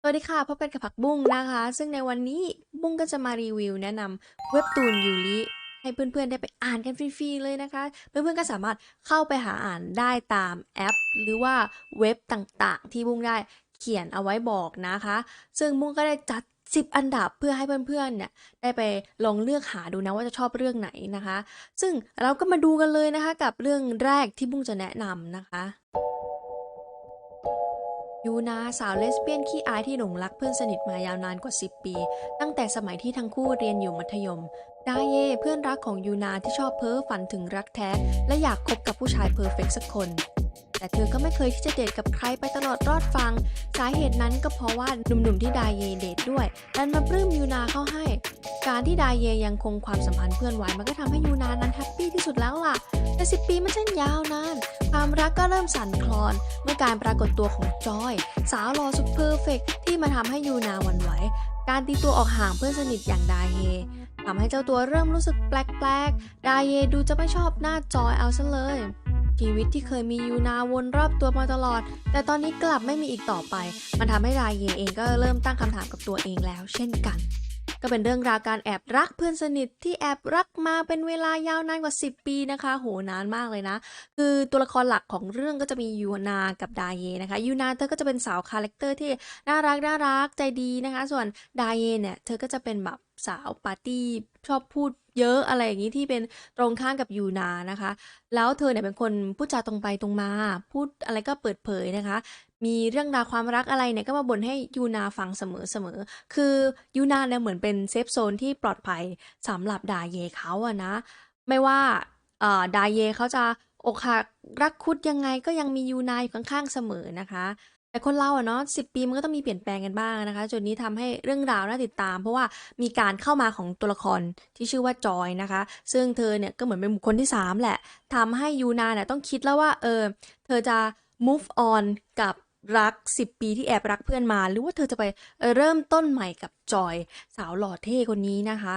สวัสดีค่ะพบกันกับผักบุ้งนะคะ ซึ่งในวันนี้บุ้งก็จะมารีวิวแนะนำเว็บตูนยูริให้เพื่อนๆได้ไปอ่านกันฟรีๆเลยนะคะ เพื่อนๆก็สามารถเข้าไปหาอ่านได้ตามแอป หรือว่าเว็บต่างๆ ที่บุ้งได้เขียนเอาไว้บอกนะคะ ซึ่งบุ้งก็ได้จัด 10 อันดับเพื่อให้เพื่อนๆเนี่ยได้ไปลองเลือกหาดูนะว่าจะชอบเรื่องไหนนะคะ ซึ่งเราก็มาดูกันเลยนะคะกับเรื่องแรกที่บุ้งจะแนะนำนะคะ ยูนาสาวเลสเบี้ยนขี้อายที่หลงรักเพื่อนสนิทมายาวนานกว่า 10 ปี ตั้งแต่สมัยที่ทั้งคู่เรียนอยู่มัธยม ดาเย่เพื่อนรักของยูนาที่ชอบเพ้อฝันถึงรักแท้ และอยากคบกับผู้ชายเพอร์เฟกต์สักคน แต่เธอก็ไม่เคยที่จะเดทกับใครไปตลอดรอดฟัง สาเหตุนั้นก็เพราะว่าหนุ่มๆที่ดาเยเดทด้วยดันมาปลื้มยูนาเข้าให้ การที่ดาเยยังคงความสัมพันธ์เพื่อนไว้มันก็ทำให้ยูนานั้นแฮปปี้ที่สุดแล้วล่ะแต่สิปีมันช่างยาวนานความรักก็เริ่มสั่นคลอน เมื่อการปรากฏตัวของจอย สาวหล่อสุดเพอร์เฟกที่มาทำให้ยูนาหวั่นไหวการตีตัวออกห่างเพื่อนสนิทอย่างดาเยทำให้เจ้าตัวเริ่มรู้สึกแปลกๆ ดาเยดูจะไม่ชอบหน้าจอยเอาซะเลย ชีวิตที่เคยมียูนาวนรอบตัวมาตลอด แต่ตอนนี้กลับไม่มีอีกต่อไป มันทำให้รายเยเองก็เริ่มตั้งคำถามกับตัวเองแล้ว เช่นกัน ก็เป็นเรื่องราวการแอบรักเพื่อนสนิทที่แอบรักมาเป็นเวลายาวนานกว่า 10 ปีนะคะ โหนานมากเลยนะ คือตัวละครหลักของเรื่องก็จะมียูนากับดาเยนะคะยูนาเธอก็จะเป็นสาวคาแรคเตอร์ที่น่ารักน่ารักใจดีนะคะ ส่วนดาเยเนี่ยเธอก็จะเป็นแบบสาวปาร์ตี้ชอบพูดเยอะอะไรอย่างนี้ที่เป็นตรงข้ามกับยูนานะคะ แล้วเธอเนี่ยเป็นคนพูดจาตรงไปตรงมา พูดอะไรก็เปิดเผยนะคะ มีเรื่องราวความรักอะไรเนี่ยก็มาบ่นให้ยูนาฟังเสมอเสมอๆคือยูนาเนี่ยเหมือนเป็นเซฟโซนที่ปลอดภัยสำหรับดาเยเขาอะนะ ไม่ว่าดาเยเขาจะอกหักรักคุดยังไงก็ยังมียูนาอยู่ข้างๆเสมอนะคะ แต่คนเราอะเนาะสิปีมันก็ต้องมีเปลี่ยนแปลงกันบ้างนะคะจนนี้ทำให้เรื่องราวน่าติดตาม เพราะว่ามีการเข้ามาของตัวละครที่ชื่อว่าจอยนะคะ ซึ่งเธอเนี่ยก็เหมือนเป็นบุคคลที่ 3 แหละทำให้ยูนาเนี่ยต้องคิดแล้วว่าเออเธอจะ move on กับ รัก 10 ปีที่แอบรักเพื่อนมา หรือว่าเธอจะไปเเริ่มต้นใหม่กับจอยสาวหล่อเท่คนนี้นะคะ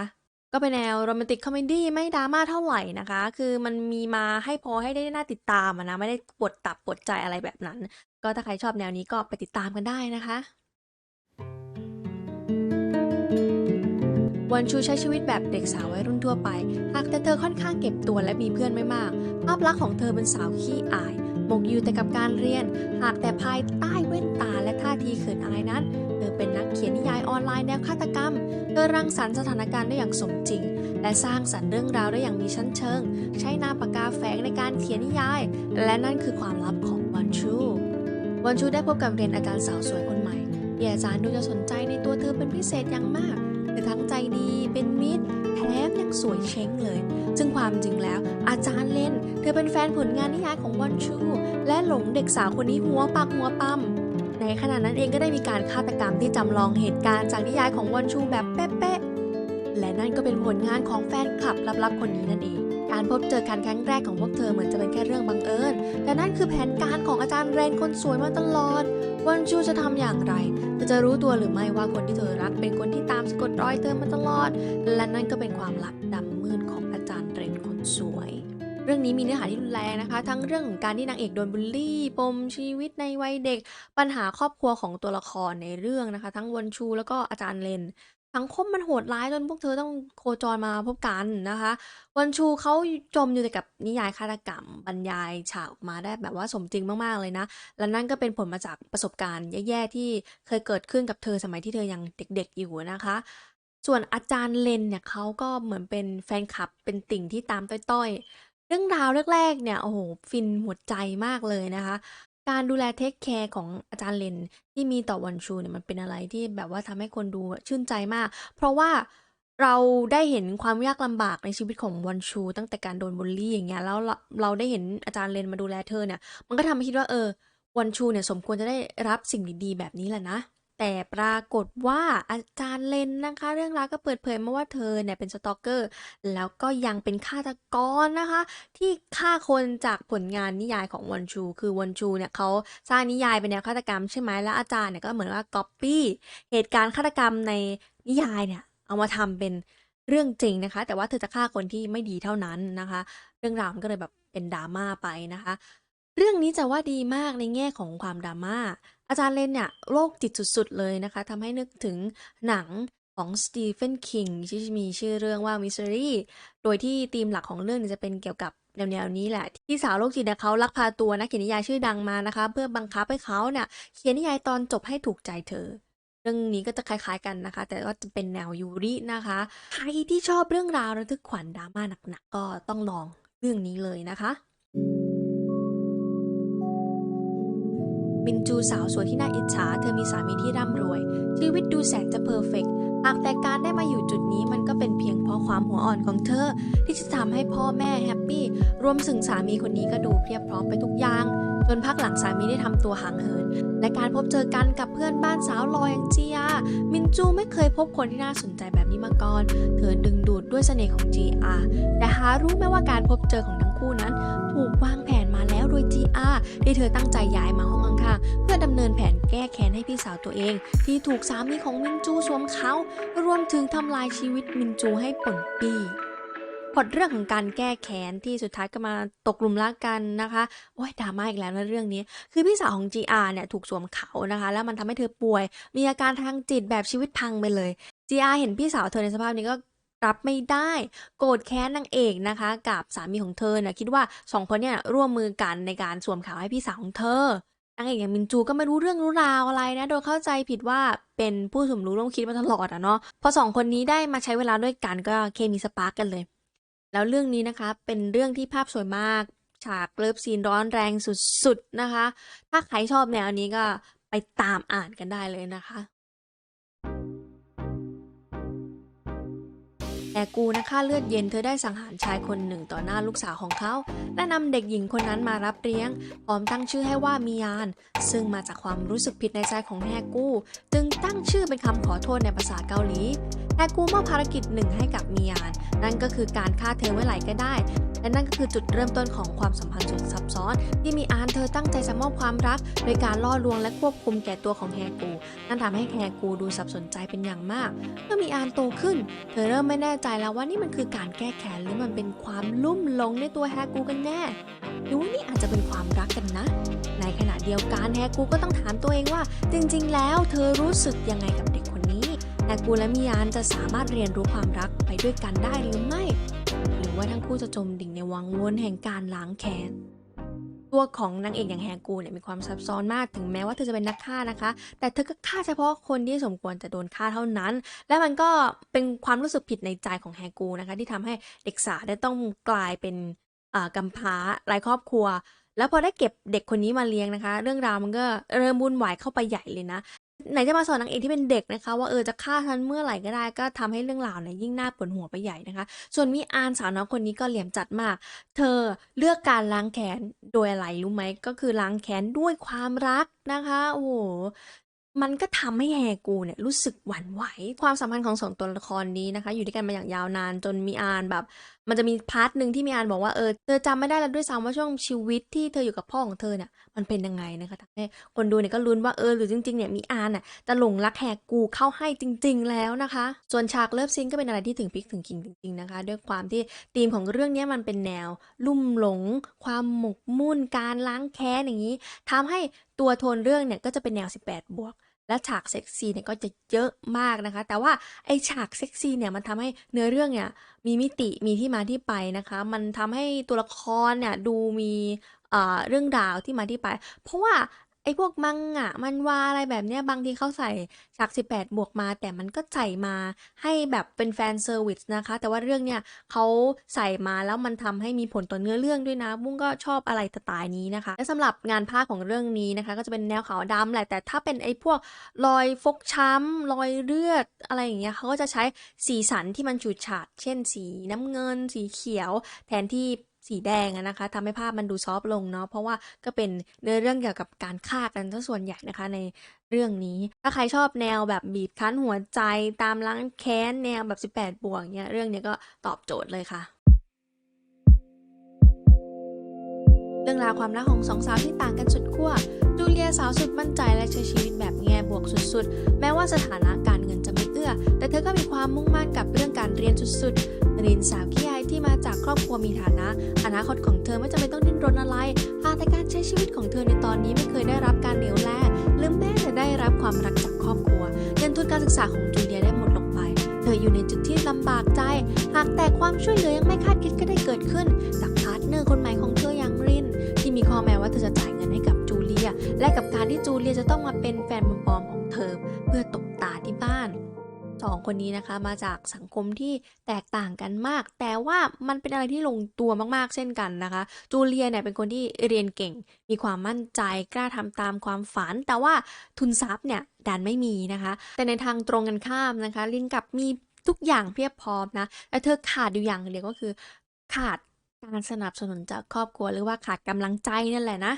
ก็เป็นแนวโรแมนติกคอมเมดี้ไม่ดราม่าเท่าไหร่นะคะ คือมันมีมาให้พอให้ได้น่าติดตามนะไม่ได้ปวดตับปวดใจอะไรแบบนั้น ก็ถ้าใครชอบแนวนี้ก็ไปติดตามกันได้นะคะวันชูใช้ชีวิตแบบเด็กสาววัยรุ่นทั่วไป หากแต่เธอค่อนข้างเก็บตัวและมีเพื่อนไม่มาก ภาพลักษณ์ของเธอเป็นสาวขี้อาย หมกอยู่แต่กับการเรียน หากแต่ภายใต้แว่นตาและท่าทีเขินอายนั้น เธอเป็นนักเขียนนิยายออนไลน์แนวฆาตกรรม เธอรังสรรค์สถานการณ์ได้อย่างสมจริง และสร้างสรรค์เรื่องราวได้อย่างมีชั้นเชิง ใช้น้าปากกาแฝงในการเขียนนิยาย และนั่นคือความลับของวันชูวันชูได้พบกับเรียนอาจารย์สาวสวยคนใหม่ที่อาจารย์ดูจะสนใจในตัวเธอเป็นพิเศษอย่างมาก เธอทั้งใจดีเป็นมิตรแถมยังสวยเช้งเลย ซึ่งความจริงแล้ว อาจารย์เล่น เธอเป็นแฟนผลงานนิยายของวันชู และหลงเด็กสาวคนนี้หัวปักหัวปั๊มในขณะนั้นเองก็ได้มีการฆาตกรรมที่จำลองเหตุการณ์จากนิยายของวันชูแบบเป๊ นั่นก็เป็นผลงานของแฟนคลับลับๆคนนี้นั่นเองการพบเจอกันครั้งแรกของพวกเธอเหมือนจะเป็นแค่เรื่องบังเอิญ แต่นั่นคือแผนการของอาจารย์เรนคนสวยมาตลอด วันชูจะทำอย่างไร เธอจะรู้ตัวหรือไม่ว่าคนที่เธอรักเป็นคนที่ตามสะกดรอยเธอมาตลอด และนั่นก็เป็นความลับดำมืดของอาจารย์เรนคนสวยเรื่องนี้มีเนื้อหาที่รุนแรงนะคะ ทั้งเรื่องของการที่นางเอกโดนบูลลี่ ปมชีวิตในวัยเด็ก ปัญหาครอบครัวของตัวละครในเรื่องนะคะ ทั้งวนชูแล้วก็อาจารย์เลน สังคมมันโหดร้ายจนพวกเธอต้องโคจรมาพบกันนะคะ วันชูเขาจมอยู่แต่กับนิยายฆาตกรรมบรรยายฉากออกมาได้แบบว่าสมจริงมากๆเลยนะ และนั่นก็เป็นผลมาจากประสบการณ์แย่ๆที่เคยเกิดขึ้นกับเธอสมัยที่เธอยังเด็กๆอยู่นะคะ ส่วนอาจารย์เลนเนี่ยเขาก็เหมือนเป็นแฟนคลับเป็นติ่งที่ตามต้อยๆ เรื่องราวแรกๆเนี่ยโอ้โหฟินหัวใจมากเลยนะคะ การดูแลเทคแคร์ของอาจารย์เลนที่มีต่อวันชูเนี่ยมันเป็นอะไรที่แบบว่าทำให้คนดูชื่นใจมาก เพราะว่าเราได้เห็นความยากลำบากในชีวิตของวันชู ตั้งแต่การโดนบูลลี่อย่างเงี้ยแล้วเราเราได้เห็นอาจารย์เลนมาดูแลเธอเนี่ย มันก็ทำให้คิดว่าเออวันชูเนี่ยสมควรจะได้รับสิ่งดีๆแบบนี้แหละนะ แต่ปรากฏว่าอาจารย์เลนนะคะ เรื่องราวก็เปิดเผยมาว่าเธอเนี่ยเป็นสตอกเกอร์ แล้วก็ยังเป็นฆาตกรนะคะ ที่ฆ่าคนจากผลงานนิยายของวันชู คือวันชูเนี่ยเขาสร้างนิยายเป็นแนวฆาตกรรมใช่ไหมแล้วอาจารย์เนี่ยก็เหมือนว่าก๊อปปี้เหตุการณ์ฆาตกรรมในนิยายเนี่ยเอามาทำเป็นเรื่องจริงนะคะ แต่ว่าเธอจะฆ่าคนที่ไม่ดีเท่านั้นนะคะ เรื่องราวมันก็เลยแบบเป็นดราม่าไปนะคะ เรื่องนี้จะว่าดีมากในแง่ของความดราม่า อาจารย์เลนเนี่ยโรคจิตสุดๆเลยนะคะทำให้นึกถึงหนังของสตีเฟนคิงที่มีชื่อเรื่องว่า Misery โดยที่ธีมหลักของเรื่องจะเป็นเกี่ยวกับแนวๆนี้แหละ ที่สาวโรคจิตเนี่ยเขาลักพาตัวนักเขียนนิยายชื่อดังมานะคะ เพื่อบังคับให้เขาเนี่ยเขียนนิยายตอนจบให้ถูกใจเธอ เรื่องนี้ก็จะคล้ายๆกันนะคะ แต่ว่าจะเป็นแนวยูรินะคะใครที่ชอบเรื่องราวระทึกขวัญดราม่าหนักๆก็ต้องลองเรื่องนี้เลยนะคะ มินจูสาวสวยที่น่าอิจฉา เธอมีสามีที่ร่ำรวย ชีวิตดูแสนจะเพอร์เฟกต์หากแต่การได้มาอยู่จุดนี้มันก็เป็นเพียงเพราะความหัวอ่อนของเธอ ที่จะทำให้พ่อแม่แฮปปี้ รวมถึงสามีคนนี้ก็ดูเพียบพร้อมไปทุกอย่าง จนพักหลังสามีได้ทำตัวห่างเหิน และการพบเจอกันกับเพื่อนบ้านสาวลอยอย่างจียา มินจูไม่เคยพบคนที่น่าสนใจแบบนี้มาก่อน เธอดึงดูดด้วยเสน่ห์ของ GR แต่หารู้ไหมว่าการพบเจอของทั้งคู่นั้น ถูกวางแผนมาแล้วโดย GR ที่เธอตั้งใจย้ายมาห้องข้างๆเพื่อดำเนินแผนแก้แค้นให้พี่สาวตัวเอง ที่ถูกสามีของมินจูสวมเขา รวมถึงทำลายชีวิตมินจูให้ป่นปี้ พล็อดเรื่องของการแก้แค้นที่สุดท้ายก็มาตกลุมรักกันนะคะ โอ้ยดราม่าอีกแล้วนะเรื่องนี้ คือพี่สาวของ GR เนี่ยถูกสวมเขานะคะ แล้วมันทำให้เธอป่วย มีอาการทางจิตแบบชีวิตพังไปเลย GR เห็นพี่สาวเธอในสภาพนี้ก็รับไม่ได้ โกรธแค้นนางเอกนะคะ กับสามีของเธอเนี่ยคิดว่าสองคนเนี่ยร่วมมือกันในการสวมเขาให้พี่สาวของเธอนางเอกอย่างมินจูก็ไม่รู้เรื่องรู้ราวอะไรนะโดยเข้าใจผิดว่าเป็นผู้สมรู้ร่วมคิดมาตลอดอะเนาะพอสองคนนี้ได้มาใช้เวลาด้วยกันก็เคมีสปาร์กกันเลย แล้วเรื่องนี้นะคะเป็นเรื่องที่ภาพสวยมาก ฉากเลิฟซีนร้อนแรงสุดๆนะคะ ถ้าใครชอบแนวนี้ก็ไปตามอ่านกันได้เลยนะคะ แต่กูนะคะเลือดเย็นเธอได้สังหารชายคนหนึ่งต่อหน้าลูกสาวของเขาและนำเด็กหญิงคนนั้นมารับเลี้ยงพร้อมตั้งชื่อให้ว่ามียาน ซึ่งมาจากความรู้สึกผิดในใจของแฮกูจึงตั้งชื่อเป็นคำขอโทษในภาษาเกาหลีแฮกูมอบภารกิจหนึ่งให้กับมียาน นั่นก็คือการฆ่าเธอเมื่อไหร่ก็ได้ และนั่นก็คือจุดเริ่มต้นของความสัมพันธ์สุดซับซ้อน ที่มีอานเธอตั้งใจจะมอบความรัก โดยการล่อลวงและควบคุมแก่ตัวของแฮกูนั่นทำให้แฮกูดูสับสนใจเป็นอย่างมาก เมื่อมีอานโตขึ้น เธอเริ่มไม่แน่ใจแล้วว่านี่มันคือการแก้แค้นหรือมันเป็นความลุ่มหลงในตัวแฮกูกันแน่ หรือว่านี่อาจจะเป็นความรักกันนะ ในขณะเดียวกันแฮกูก็ต้องถามตัวเองว่า จริงๆ แล้วเธอรู้สึกยังไงกับเด็กคนนี้แฮกูและมิยานจะสามารถเรียนรู้ความรักไปด้วยกันได้หรือไม่ หรือว่าทั้งคู่จะจมดิ่งในวังวนแห่งการล้างแค้น ตัวของนางเอกอย่างแฮกูเนี่ยมีความซับซ้อนมากถึงแม้ว่าเธอจะเป็นนักฆ่านะคะ แต่เธอก็ฆ่าเฉพาะคนที่สมควรจะโดนฆ่าเท่านั้น และมันก็เป็นความรู้สึกผิดในใจของแฮกูนะคะที่ทำให้เด็กสาวได้ต้องกลายเป็นกำพร้าไร้ครอบครัวแล้วพอได้เก็บเด็กคนนี้มาเลี้ยงนะคะ เรื่องราวมันก็เริ่มวุ่นวายเข้าไปใหญ่เลยนะ ไหนจะมาสอนนางเอกที่เป็นเด็กนะคะ ว่าเออจะฆ่าฉันเมื่อไหร่ก็ได้ ก็ทำให้เรื่องราวเนี่ยยิ่งน่าปวดหัวไปใหญ่นะคะ ส่วนมีอานสาวน้อยคนนี้ก็เหลี่ยมจัดมาก เธอเลือกการล้างแค้นโดยอะไรรู้ไหมก็คือล้างแค้นด้วยความรักนะคะโอ้โหมันก็ทำให้แฮกูเนี่ยรู้สึกหวั่นไหว ความสัมพันธ์ของสองตัวละครนี้นะคะ อยู่ด้วยกันมาอย่างยาวนานจนมีอานแบบ มันจะมีพาร์ทหนึ่งที่มีอานบอกว่าเออเธอจำไม่ได้แล้วด้วยซ้ำว่าช่วงชีวิตที่เธออยู่กับพ่อของเธอเนี่ยมันเป็นยังไงนะคะทำให้คนดูเนี่ยก็ลุ้นว่าเออหรือจริงๆเนี่ยมีอานน่ะจะหลงรักแฮกูเข้าให้จริง ๆ แล้วนะคะ ส่วนฉากเลิฟซีนก็เป็นอะไรที่ถึงพริกถึงขิงจริง ๆนะคะ ด้วยความที่ธีมของเรื่องนี้มันเป็นแนว ลุ่มหลง ความหมกมุ่นการล้างแค้นอย่างนี้ทำให้ตัวโทนเรื่องเนี่ยก็จะเป็นแนว 18 บวก และฉากเซ็กซี่เนี่ยก็จะเยอะมากนะคะ แต่ว่าไอฉากเซ็กซี่เนี่ยมันทำให้เนื้อเรื่องเนี่ยมีมิติมีที่มาที่ไปนะคะ มันทำให้ตัวละครเนี่ยดูมีเอ่อเรื่องราวที่มาที่ไป เพราะว่า ไอ้พวกมังงะมันวาอะไรแบบเนี้ยบางทีเขาใส่ฉาก 18 บวกมา แต่มันก็ใส่มาให้แบบเป็นแฟนเซอร์วิสนะคะ แต่ว่าเรื่องเนี้ยเขาใส่มาแล้วมันทำให้มีผลต่อเนื้อเรื่องด้วยนะ บุ้งก็ชอบอะไรสไตล์นี้นะคะ และสำหรับงานภาคของเรื่องนี้นะคะ ก็จะเป็นแนวขาวดำแหละแต่ถ้าเป็นไอ้พวกรอยฟกช้ำรอยเลือดอะไรอย่างเงี้ยเขาก็จะใช้สีสันที่มันฉูดฉาดเช่น สีน้ำเงิน สีเขียว แทนที่ สีแดงอะนะคะทำให้ภาพมันดูซอฟต์ลงเนาะเพราะว่าก็เป็นเนื้อเรื่องเกี่ยวกับการฆ่ากันซะส่วนใหญ่นะคะในเรื่องนี้ ถ้าใครชอบแนวแบบบีบคั้นหัวใจตามล้างแค้นแนวแบบ 18 บวกเนี้ยเรื่องนี้ก็ตอบโจทย์เลยค่ะเรื่องราวความรักของสองสาวที่ต่างกันสุดขั้วจูเลียสาวสุดมั่นใจและใช้ชีวิตแบบแง่บวกสุดๆ แม้ว่าสถานะการเงินจะไม่ อื้อแต่เธอก็มีความมุ่งมั่นกับเรื่องการเรียนสุดๆรินสาวขี้อายที่มาจากครอบครัวมีฐานะ อนาคตของเธอไม่จำเป็นต้องดิ้นรนอะไร หากแต่การใช้ชีวิตของเธอในตอนนี้ไม่เคยได้รับการเหลียวแลลืมไปความรักจากครอบครัวเงินทุนการศึกษาของจูเลียได้หมดลงไป เธออยู่ในจุดที่ลำบากใจ หากแต่ความช่วยเหลือยังไม่คาดคิดก็ได้เกิดขึ้น จากพาร์ทเนอร์คนใหม่ของเธออย่างริน ที่มีข้อแม้ว่าเธอจะจ่ายเงินให้กับจูเลีย และกับการที่จูเลียจะต้องมาเป็นแฟนปลอมของเธอ เพื่อตบตาที่บ้านส องคนนี้นะคะ มาจากสังคมที่แตกต่างกันมาก แต่ว่ามันเป็นอะไรที่ลงตัวมากๆ เช่นกันนะคะ จูเลียเนี่ยเป็นคนที่เรียนเก่ง มีความมั่นใจกล้าทำตามความฝัน แต่ว่าทุนทรัพย์เนี่ยดันไม่มีนะคะ แต่ในทางตรงกันข้ามนะคะ ลินกับมีทุกอย่างเพียบพร้อมนะแต่เธอขาดอยู่อย่างเดียวก็คือขาดการสนับสนุนจากครอบครัวหรือว่าขาดกำลังใจนั่นแหละนะ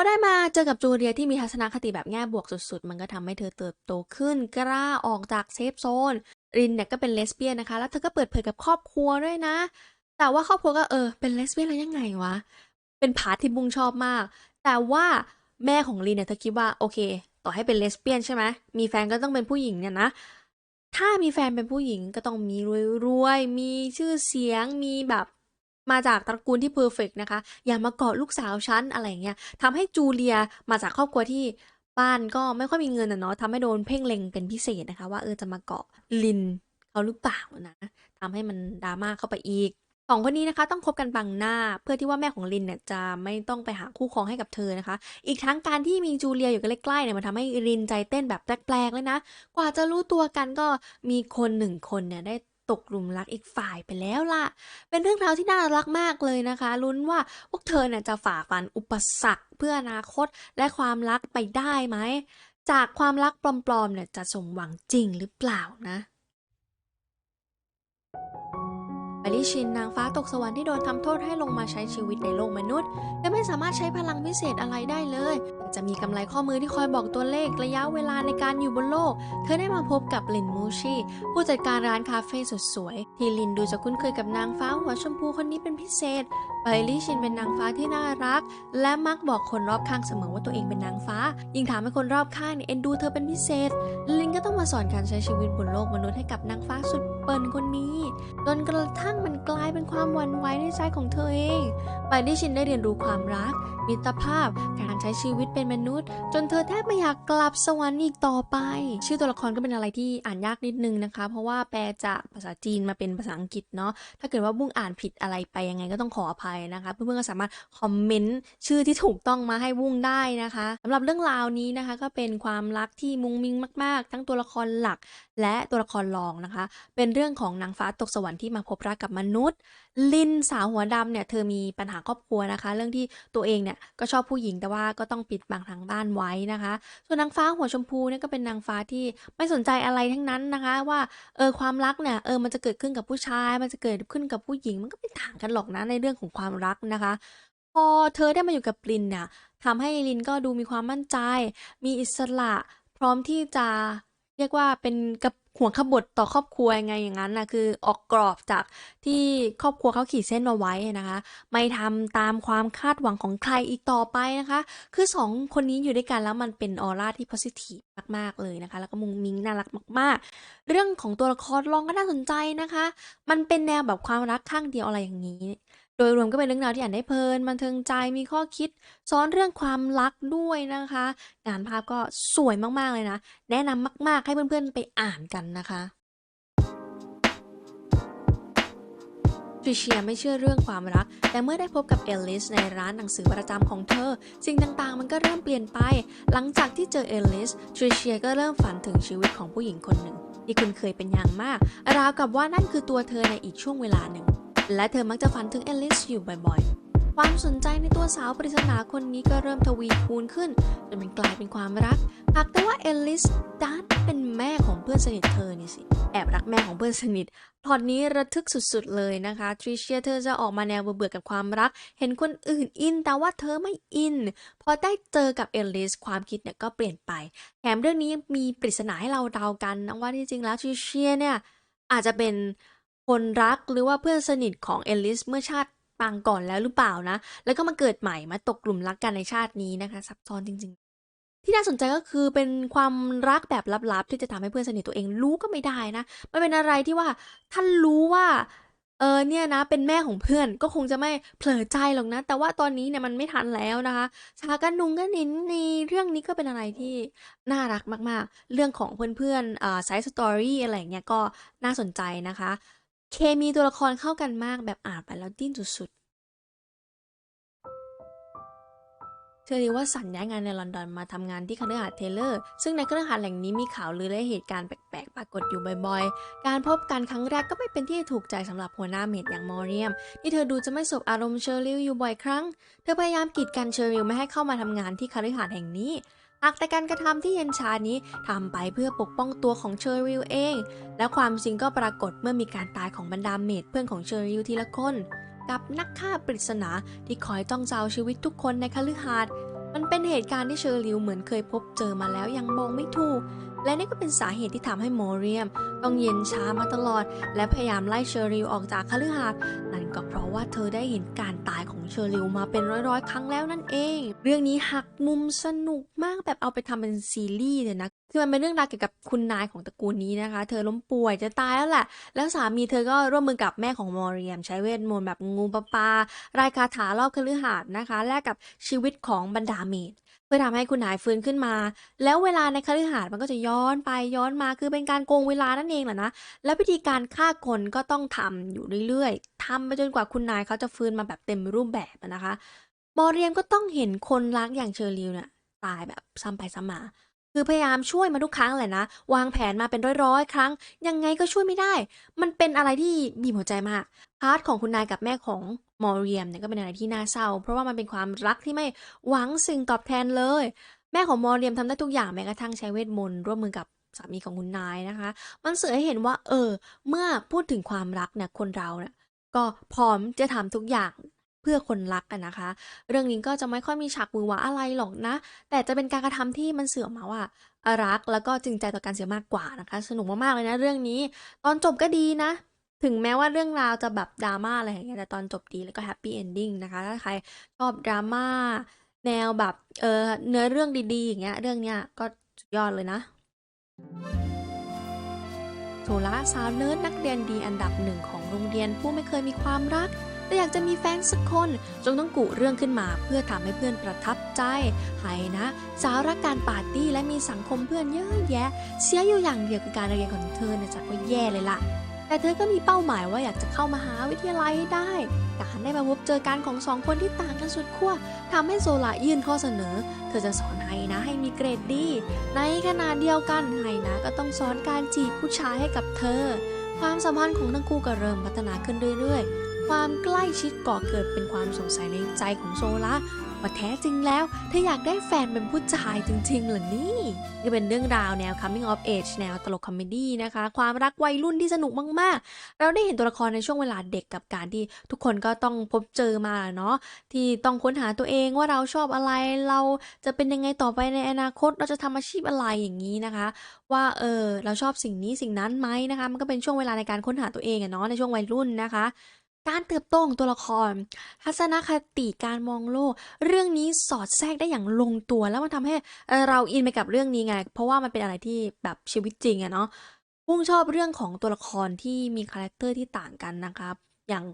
อได้มาเจอกับจูเลียที่มีทัศนคติแบบแง่บวกสุดๆ มันก็ทำให้เธอเติบโตขึ้น กล้าออกจากเซฟโซน รินเนี่ยก็เป็นเลสเบี้ยนนะคะ แล้วเธอก็เปิดเผยกับครอบครัวด้วยนะ แต่ว่าครอบครัวก็เออเป็นเลสเบี้ยนแล้วยังไงวะ เป็นพาร์ทที่บุ้งชอบมาก แต่ว่าแม่ของลินเนี่ยเธอคิดว่าโอเค ต่อให้เป็นเลสเบี้ยนใช่ไหมมีแฟนก็ต้องเป็นผู้หญิงเนี่ยนะถ้ามีแฟนเป็นผู้หญิงก็ต้องมีรวยๆ มีชื่อเสียง มีแบบ มาจากตระกูลที่เพอร์เฟกนะคะ อย่ามาเกาะลูกสาวฉันอะไรเงี้ยทำให้จูเลียมาจากครอบครัวที่บ้านก็ไม่ค่อยมีเงินอะเนาะทำให้โดนเพ่งเล็งเป็นพิเศษนะคะ ว่าเออจะมาเกาะลินเขาหรือเปล่านะทำให้มันดราม่าเข้าไปอีกสองคนนี้นะคะต้องคบกันบังหน้าเพื่อที่ว่าแม่ของลินเนี่ยจะไม่ต้องไปหาคู่ครองให้กับเธอนะคะ อีกทั้งการที่มีจูเลียอยู่ใกล้ๆเนี่ยมันทำให้ลินใจเต้นแบบแปลกๆเลยนะ กว่าจะรู้ตัวกันก็มีคนหนึ่งคนเนี่ยได้ ตกหลุมรักอีกฝ่ายไปแล้วล่ะ เป็นเรื่องราวที่น่ารักมากเลยนะคะลุ้นว่าพวกเธอเนี่ยจะฝ่าฟันอุปสรรคเพื่ออนาคตและความรักไปได้ไหม จากความรักปลอมๆเนี่ยจะสมหวังจริงหรือเปล่านะปาริชินนางฟ้าตกสวรรค์ที่โดนทำโทษให้ลงมาใช้ชีวิตในโลกมนุษย์ และไม่สามารถใช้พลังพิเศษอะไรได้เลยแต่จะมีกำไรข้อมือที่คอยบอกตัวเลขระยะเวลาในการอยู่บนโลก เธอได้มาพบกับลินมูชีผู้จัดการร้านคาเฟ่สุดสวย ที่ลินดูจะคุ้นเคยกับนางฟ้าหัวชมพูคนนี้เป็นพิเศษไบลี่ชินเป็นนางฟ้าที่น่ารัก และมักบอกคนรอบข้างเสมอว่าตัวเองเป็นนางฟ้า ยิ่งถามให้คนรอบข้างเนี่ยเอ็นดูเธอเป็นพิเศษ ลินก็ต้องมาสอนการใช้ชีวิตบนโลกมนุษย์ให้กับนางฟ้าสุดเปิลคนนี้จนกระทั่งมันกลายเป็นความหวั่นไหวในใจของเธอเอง ไปที่ชินได้เรียนรู้ความรัก มิตรภาพ การใช้ชีวิตเป็นมนุษย์ จนเธอแทบไม่อยากกลับสวรรค์อีกต่อไป ชื่อตัวละครก็เป็นอะไรที่อ่านยากนิดนึงนะคะ เพราะว่าแปลจากภาษาจีนมาเป็นภาษาอังกฤษเนาะถ้าเกิดว่าบุ้งอ่านผิดอะไรไปยังไงก็ต้องขออภัยนะคะเพื่อนๆก็สามารถคอมเมนต์ชื่อที่ถูกต้องมาให้บุ้งได้นะคะสำหรับเรื่องราวนี้นะคะ ก็เป็นความรักที่มุงมิงมาก ๆ ทั้งตัวละครหลักและตัวละครรองนะคะ เป็นเรื่องของนางฟ้าตกสวรรค์ที่มาพบรักกับมนุษย์ลินสาวหัวดำเนี่ยเธอมีปัญหาครอบครัวนะคะ เรื่องที่ตัวเองเนี่ยก็ชอบผู้หญิงแต่ว่าก็ต้องปิดบังทางบ้านไว้นะคะ ส่วนนางฟ้าหัวชมพูเนี่ยก็เป็นนางฟ้าที่ไม่สนใจอะไรทั้งนั้นนะคะ ว่าเออความรักเนี่ยเออมันจะเกิดขึ้นกับผู้ชาย มันจะเกิดขึ้นกับผู้หญิง มันก็ไม่ต่างกันหรอกนะในเรื่องของความรักนะคะ พอเธอได้มาอยู่กับลินเนี่ยทำให้ลินก็ดูมีความมั่นใจ มีอิสระพร้อมที่จะเรียกว่าเป็นกับ หัวขบถต่อครอบครัวยังไงอย่างนั้นนะคือออกกรอบจากที่ครอบครัวเขาขีดเส้นมาไว้นะคะ ไม่ทำตามความคาดหวังของใครอีกต่อไปนะคะ คือสองคนนี้อยู่ด้วยกันแล้วมันเป็นออร่าที่ positive มากๆเลยนะคะ แล้วก็มุงมิงน่ารักมาก ๆ เรื่องของตัวละครรองก็น่าสนใจนะคะ มันเป็นแนวแบบความรักข้างเดียวอะไรอย่างนี้ ดยรวมก็เป็นเรื่องราวที่อ่านได้เพลินบันเทิงใจมีข้อคิดซ้อนเรื่องความรักด้วยนะคะ งานภาพก็สวยมากๆเลยนะ แนะนำมาก ๆ ให้เพื่อนๆไปอ่านกันนะคะทริเชียไม่เชื่อเรื่องความรัก แต่เมื่อได้พบกับเอลลิสในร้านหนังสือประจำของเธอ สิ่งต่างๆ มันก็เริ่มเปลี่ยนไป หลังจากที่เจอเอลลิสทริเชียก็เริ่มฝันถึงชีวิตของผู้หญิงคนหนึ่ง ที่คุณเคยเป็นอย่างมาก ราวกับว่านั่นคือตัวเธอในอีกช่วงเวลาหนึ่ง และเธอมักจะฝันถึงเอลลิสอยู่บ่อยๆ ความสนใจในตัวสาวปริศนาคนนี้ก็เริ่มทวีคูณขึ้นจนมันกลายเป็นความรัก หากแต่ว่าเอลลิสดันเป็นแม่ของเพื่อนสนิทเธอนี่สิ แอบรักแม่ของเพื่อนสนิทพล็อตนี้ระทึกสุดๆเลยนะคะ ทริเชียเธอจะออกมาแนวเบื่อๆกับความรัก เห็นคนอื่นอิน แต่ว่าเธอไม่อิน พอได้เจอกับเอลลิสความคิดเนี่ยก็เปลี่ยนไป แถมเรื่องนี้ยังมีปริศนาให้เราเดากันนะว่าที่จริงแล้วทริเชียเนี่ยอาจจะเป็น คนรักหรือว่าเพื่อนสนิทของเอลลิสเมื่อชาติปางก่อนแล้วหรือเปล่านะ แล้วก็มาเกิดใหม่มาตกกลุ่มรักกันในชาตินี้นะคะ ซับซ้อนจริง ๆ ที่น่าสนใจก็คือเป็นความรักแบบลับๆ ที่จะทำให้เพื่อนสนิทตัวเองรู้ก็ไม่ได้นะมันเป็นอะไรที่ว่าท่านรู้ว่าเออเนี่ยนะเป็นแม่ของเพื่อนก็คงจะไม่เผลอใจหรอกนะ แต่ว่าตอนนี้เนี่ยมันไม่ทันแล้วนะคะชากันนุงกันนินในเรื่องนี้ก็เป็นอะไรที่น่ารักมากๆ เรื่องของเพื่อนๆอ่าไซส์สตอรี่อะไรเงี้ยก็น่าสนใจนะคะ เคมีตัวละครเข้ากันมากแบบอ่านไปแล้วดิ้นสุดๆเชื่อดีว่าสันย้างานในลอนดอนมาทำงานที่คฤหาสน์เทเลอร์ ซึ่งในคฤหาสน์แห่งนี้มีข่าวลือและเหตุการณ์แปลกๆ ปรากฏอยู่บ่อยๆ การพบกันครั้งแรกก็ไม่เป็นที่ถูกใจสำหรับหัวหน้าเมดอย่างมอร์เรียม ที่เธอดูจะไม่สบอารมณ์เชอริลอยู่บ่อยครั้ง เธอพยายามกีดกันเชอริลไม่ให้เข้ามาทำงานที่คฤหาสน์แห่งนี้ หากแต่การกระทำที่เย็นชานี้ทำไปเพื่อปกป้องตัวของเชอริลเอง และความจริงก็ปรากฏเมื่อมีการตายของบรรดาเมดเพื่อนของเชอริลทีละคน กับนักฆ่าปริศนาที่คอยต้องเจ้าชีวิตทุกคนในคฤหาสน์มันเป็นเหตุการณ์ที่เชอริลเหมือนเคยพบเจอมาแล้วยังมองไม่ถูก และนี่ก็เป็นสาเหตุที่ทำให้โมเรียม ต้องเย็นช้ามาตลอด และพยายามไล่เชอริลออกจากคฤหาสน์นั่นก็เพราะว่าเธอได้เห็นการตายของเชอริลมาเป็นร้อยๆ ครั้งแล้วนั่นเอง เรื่องนี้หักมุมสนุกมากแบบเอาไปทำเป็นซีรีส์เลยนะคือมันเป็นเรื่องราวเกี่ยวกับคุณนายของตระกูลนี้นะคะ เธอล้มป่วยจะตายแล้วแหละ แล้วสามีเธอก็ร่วมมือกับแม่ของมอร์เรียมใช้เวทมนต์แบบงูปลาปลารายคาถารอบคฤหาสน์นะคะ แลกกับชีวิตของบรรดาเมด เพื่อทำให้คุณนายฟื้นขึ้นมา แล้วเวลาในคฤหาสน์มันก็จะย้อนไปย้อนมาคือเป็นการโกงเวลานั่นเองแหละนะ แล้ววิธีการฆ่าคนก็ต้องทำอยู่เรื่อยๆทำไปจนกว่าคุณนายเขาจะฟื้นมาแบบเต็มรูปแบบนะคะมอเรียมก็ต้องเห็นคนรักอย่างเชอริลเนี่ยตายแบบซ้ำไปซ้ำมาคือพยายามช่วยมาทุกครั้งแหละนะ วางแผนมาเป็นร้อยๆ ครั้ง ยังไงก็ช่วยไม่ได้ มันเป็นอะไรที่บีบหัวใจมากพาร์ทของคุณนายกับแม่ของ มอร์เรียมเนี่ยก็เป็นอะไรที่น่าเศร้า เพราะว่ามันเป็นความรักที่ไม่หวังสิ่งตอบแทนเลย แม่ของมอร์เรียมทำได้ทุกอย่างแม้กระทั่งใช้เวทมนต์ร่วมมือกับสามีของคุณนายนะคะ มันเสื่อให้เห็นว่า เออ เมื่อพูดถึงความรักเนี่ยคนเราเนี่ยก็พร้อมจะทำทุกอย่างเพื่อคนรักกันนะคะ เรื่องนี้ก็จะไม่ค่อยมีฉากหวือหวาอะไรหรอกนะ แต่จะเป็นการกระทำที่มันเสื่อมมาว่ารักแล้วก็จริงใจต่อการเสียมากกว่านะคะ สนุกมากๆเลยนะเรื่องนี้ ตอนจบก็ดีนะ ถึงแม้ว่าเรื่องราวจะแบบดราม่าอะไรอย่างเงี้ยแต่ตอนจบดีแล้วก็แฮปปี้เอนดิ้งนะคะ ถ้าใครชอบดราม่าแนวแบบเออเนื้อเรื่องดีๆ อย่างเงี้ย เรื่องเนี้ยก็สุดยอดเลยนะโซล่าสาวเนิร์ดนักเรียนดีอันดับหนึ่งของโรงเรียนผู้ไม่เคยมีความรัก แต่อยากจะมีแฟนสักคนจงต้องกุเรื่องขึ้นมา เพื่อทำให้เพื่อนประทับใจไฮนะ สาวรักการปาร์ตี้และมีสังคมเพื่อนเยอะแยะ เสียอยู่อย่างเดียวคือการเรียนของเธอเนี่ยจัดว่าแย่เลยล่ะ แต่เธอก็มีเป้าหมายว่าอยากจะเข้ามหาวิทยาลัยให้ได้ การได้มาพบเจอกันของสองคนที่ต่างกันสุดขั้วทำให้โซลายื่นข้อเสนอ เธอจะสอนไฮนะให้มีเกรดดี ในขณะเดียวกันไฮนะก็ต้องสอนการจีบผู้ชายให้กับเธอ ความสัมพันธ์ของทั้งคู่ก็เริ่มพัฒนาขึ้นเรื่อยๆ ความใกล้ชิดก่อเกิดเป็นความสงสัยในใจของโซล่า ว่าแท้จริงแล้วเธออยากได้แฟนเป็นผู้ชายจริงๆเหรอนี่นี่เป็นเรื่องราวแนว coming of age แนวตลกคอมเมดี้นะคะ ความรักวัยรุ่นที่สนุกมากๆ เราได้เห็นตัวละครในช่วงเวลาเด็กกับการที่ทุกคนก็ต้องพบเจอมาเนาะที่ต้องค้นหาตัวเองว่าเราชอบอะไรเราจะเป็นยังไงต่อไปในอนาคตเราจะทำอาชีพอะไรอย่างนี้นะคะ ว่าเออเราชอบสิ่งนี้สิ่งนั้นไหมนะคะ มันก็เป็นช่วงเวลาในการค้นหาตัวเองอะเนาะในช่วงวัยรุ่นนะคะ การเติบโตของตัวละคร ทัศนคติการมองโลก เรื่องนี้สอดแทรกได้อย่างลงตัวแล้วมันทำให้เอ่อเราอินไปกับเรื่องนี้ไง เพราะว่ามันเป็นอะไรที่แบบชีวิตจริงอะเนาะพุ่งชอบเรื่องของตัวละครที่มีคาแรคเตอร์ที่ต่างกันนะครับ อย่าง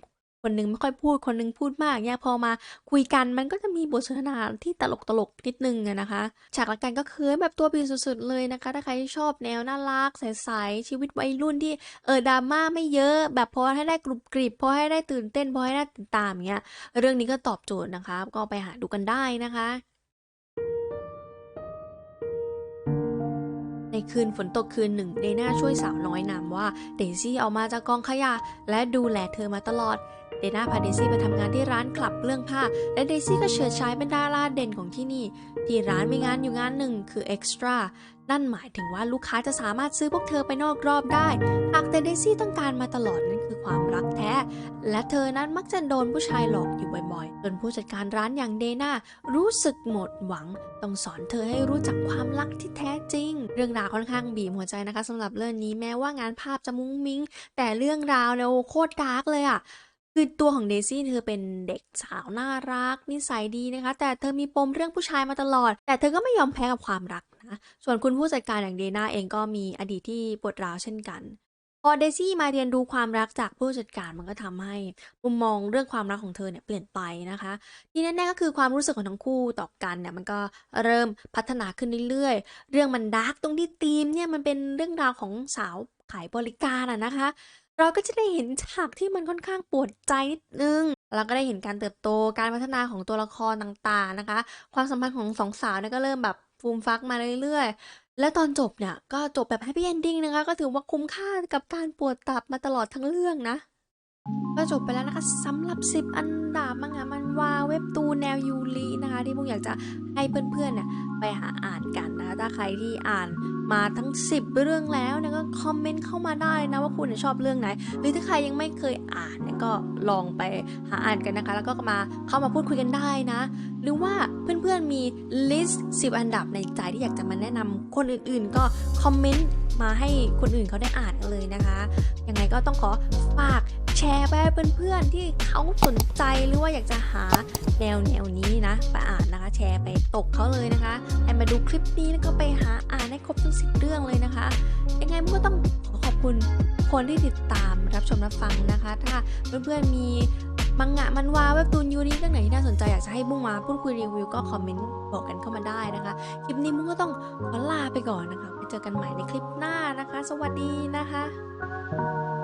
คนหนึงไม่ค่อยพูดคนหนึงพูดมากเนี่ยพอมาคุยกันมันก็จะมีบทสนทนาที่ตลกๆนิดนึงนะคะ ฉากรักกันก็คือแบบตัวปีสุดๆเลยนะคะ ถ้าใครชอบแนวน่ารักใสๆชีวิตวัยรุ่นที่เออดราม่าไม่เยอะแบบพอให้ได้กรุบกริบพอให้ได้ตื่นเต้นพอให้ได้ติดตามอย่างเงี้ยเรื่องนี้ก็ตอบโจทย์นะคะ ก็ไปหาดูกันได้นะคะในคืนฝนตกคืนหนึ่งเดน่าช่วยสาวน้อยนามว่าเดซี่ออกมาจากกองขยะและดูแลเธอมาตลอด เดน่าพาเดซี่ไปทำงานที่ร้านคลับเรื่องผ้า และเดซี่ก็เฉิดฉายเป็นดาราเด่นของที่นี่ ที่ร้านมีงานอยู่งานหนึ่งคือเอ็กซ์ตร้านั่นหมายถึงว่าลูกค้าจะสามารถซื้อพวกเธอไปนอกรอบได้หากแต่เดซี่ต้องการมาตลอดนั่นคือความรักแท้ และเธอนั้นมักจะโดนผู้ชายหลอกอยู่บ่อยๆ จนผู้จัดการร้านอย่างเดน่ารู้สึกหมดหวัง ต้องสอนเธอให้รู้จักความรักที่แท้จริง เรื่องราวค่อนข้างบีบหัวใจนะคะสำหรับเรื่องนี้แม้ว่างานภาพจะมุ้งมิ้ง แต่เรื่องราวเนี่ยโอ้โคตรดาร์กเลยอะ คือตัวของเดซี่เธอเป็นเด็กสาวน่ารัก นิสัยดีนะคะ แต่เธอมีปมเรื่องผู้ชายมาตลอด แต่เธอก็ไม่ยอมแพ้กับความรักนะ ส่วนคุณผู้จัดการอย่างเดน่าเองก็มีอดีตที่ปวดร้าวเช่นกัน พอเดซี่มาเรียนรู้ความรักจากผู้จัดการมันก็ทำให้มุมมองเรื่องความรักของเธอเนี่ยเปลี่ยนไปนะคะ ที่แน่ๆก็คือความรู้สึกของทั้งคู่ต่อกันเนี่ยมันก็เริ่มพัฒนาขึ้นเรื่อยๆ เรื่องมันดาร์กตรงที่ธีมเนี่ยมันเป็นเรื่องราวของสาวขายบริการอะนะคะ เราก็จะได้เห็นฉากที่มันค่อนข้างปวดใจนิดนึง เราก็ได้เห็นการเติบโต การพัฒนาของตัวละครต่างๆนะคะ ความสัมพันธ์ของสองสาวเนี่ยก็เริ่มแบบฟูมฟักมาเรื่อยๆ และตอนจบเนี่ยก็จบแบบแฮปปี้เอนดิ้งนะคะ ก็ถือว่าคุ้มค่ากับการปวดตับมาตลอดทั้งเรื่องนะ ก็จบไปแล้วนะคะสำหรับ 10 อันดับมังงะมันวาเว็บตูแนวยูรินะคะ ที่มุกอยากจะให้เพื่อนๆเนี่ยไปหาอ่านกันนะคะถ้าใครที่อ่านมาทั้ง 10 เรื่องแล้วเนี่ยก็คอมเมนต์เข้ามาได้นะว่าคุณชอบเรื่องไหน หรือถ้าใครยังไม่เคยอ่านเนี่ยก็ลองไปหาอ่านกันนะคะ แล้วก็มาเข้ามาพูดคุยกันได้นะ หรือว่าเพื่อนๆมีลิสต์10 อันดับในใจที่อยากจะมาแนะนำคนอื่นๆ ก็คอมเมนต์มาให้คนอื่นเขาได้อ่านกันเลยนะคะยังไงก็ต้องขอฝาก แชร์ไปเพื่อนๆที่เขาสนใจหรือว่าอยากจะหาแนวแนวนี้นะไปอ่านนะคะ แชร์ไปตกเขาเลยนะคะให้มาดูคลิปนี้แล้วก็ไปหาอ่านให้ครบทั้งสิบเรื่องเลยนะคะ ยังไงมันก็ต้องขอขอบคุณคนที่ติดตามรับชมรับฟังนะคะ ถ้าเพื่อนๆมีมังงะมันวาเว็บตูนยูริเรื่องไหนที่น่าสนใจอยากจะให้บุ้งมาพูดคุยรีวิวก็คอมเมนต์บอกกันเข้ามาได้นะคะ คลิปนี้มุ้งก็ต้องขอลาไปก่อนนะคะไปเจอกันใหม่ในคลิปหน้านะคะ สวัสดีนะคะ